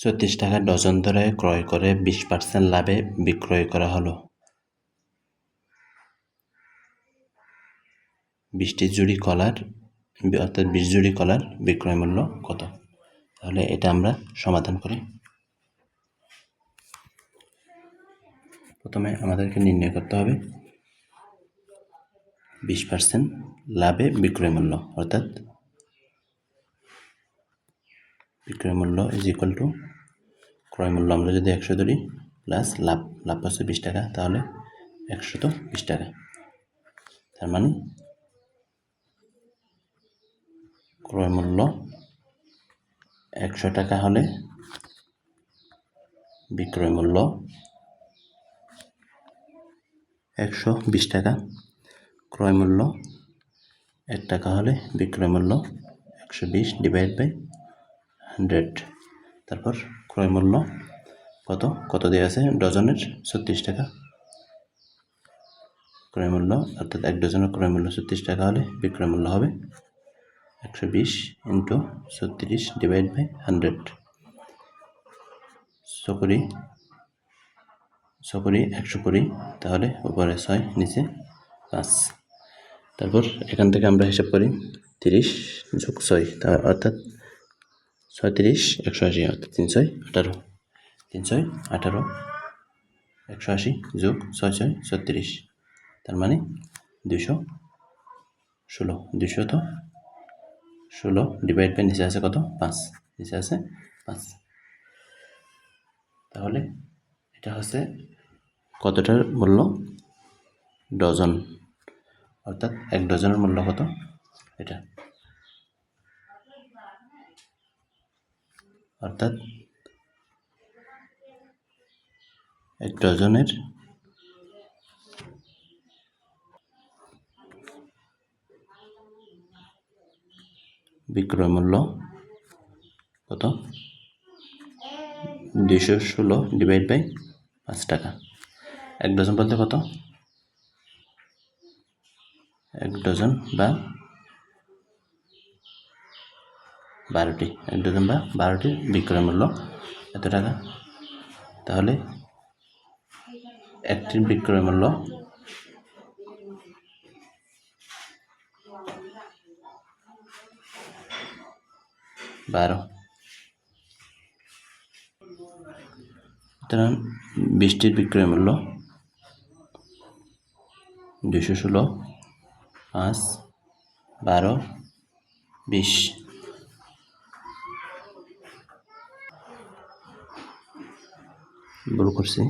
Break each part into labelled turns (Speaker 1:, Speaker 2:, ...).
Speaker 1: ছত্রিশ টাকা ডজন ধরে ক্রয় করে বিশ পার্সেন্ট লাভে বিক্রয় করা হলো। বিশটি জুড়ি কলার অর্থাৎ বিশ জুড়ি কলার বিক্রয় মূল্য কত? তাহলে এটা আমরা সমাধান করি। প্রথমে আমাদেরকে নির্ণয় করতে হবে বিশ পার্সেন্ট লাভে বিক্রয় মূল্য, অর্থাৎ বিক্রয় মূল্য ইজ ইকুয়াল টু ক্রয় মূল্য আমরা যদি একশো ধরি প্লাস লাভ লাভ পাচ্ছে বিশ টাকা, তাহলে একশত বিশ টাকা। তার মানে ক্রয় মূল্য একশো টাকা হলে বিক্রয় মূল্য একশো বিশ টাকা, ক্রয় মূল্য এক টাকা হলে বিক্রয় মূল্য একশো বিশ ডিভাইড বাই হান্ড্রেড তারপর ক্রয় মূল্য কত? কত দেওয়া আছে? ডজনের ছত্রিশ টাকা। ক্রয় মূল্য, অর্থাৎ এক ডজনের ক্রয় মূল্য ছত্রিশ টাকা হলে বিক্রয় মূল্য হবে একশো বিশ ইন্টু ছত্রিশ ডিভাইড বাই হান্ড্রেড। সকরি সকরি একশো কুড়ি, তাহলে উপরে ছয়, নিচে পাঁচ। তারপর এখান থেকে আমরা হিসাব করি তিরিশ যোগ ছয়, তা অর্থাৎ ছয়ত্রিশ, একশো আশি অর্থাৎ তিনশো আঠারো। তিনশো আঠারো। একশো আশি যোগ ছয় ছয়, ছত্রিশ। তার মানে দুশো ষোলো। দুশো তো ষোলো ডিভাইড বাই নিচে আছে কত? পাঁচ। নিচে আছে পাঁচ। তাহলে এটা হচ্ছে কতটার মূল্য? ডজন। অর্থাৎ এক ডজনের মূল্য কত? এটা। অর্থাৎ এক ডজনের বিক্রয় মূল্য কত? দুইশো ষোলো ডিভাইড বাই পাঁচ টাকা। এক ডজন বলতে কত? এক ডজন বা বারোটি এক ডজন বা বারোটির বিক্রয় মূল্য এত টাকা। তাহলে একটির বিক্রয় মূল্য বারো। সুতরাং বৃষ্টির বিক্রয় মূল্য দুশো ষোলো, পাঁচ, বারো, বিশ। ভুল করছি।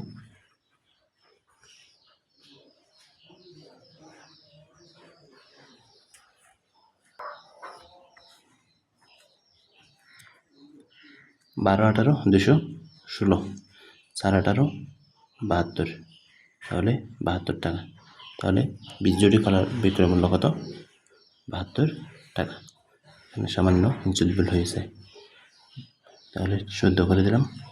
Speaker 1: বারো আঠারো, দুশো ষোলো, চার আঠারো, বাহাত্তর। তাহলে বাহাত্তর টাকা। তাহলে বিশ জোড়ি কলার বিক্রয় মূল্য কত? বাহাত্তর টাকা। এখানে সামান্য ইঞ্চুল হয়েছে। তাহলে শুদ্ধ করে দিলাম।